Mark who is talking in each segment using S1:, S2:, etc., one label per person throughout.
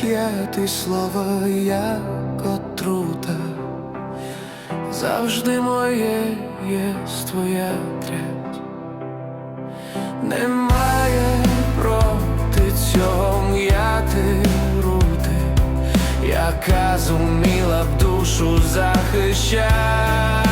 S1: п'яти слова, як отрута, завжди моє є твоя треть, немає проти цього м'яти рути, яка зуміла б душу захищати.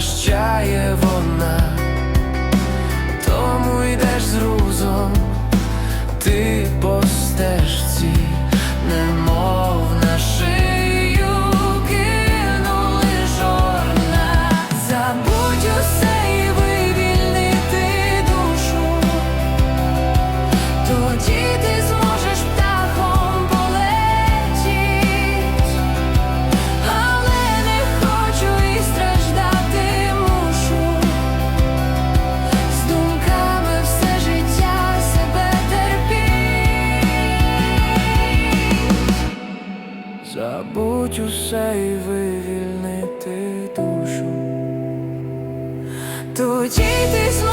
S1: прощає вона.
S2: грошей вивільнити душу, тоді ти знову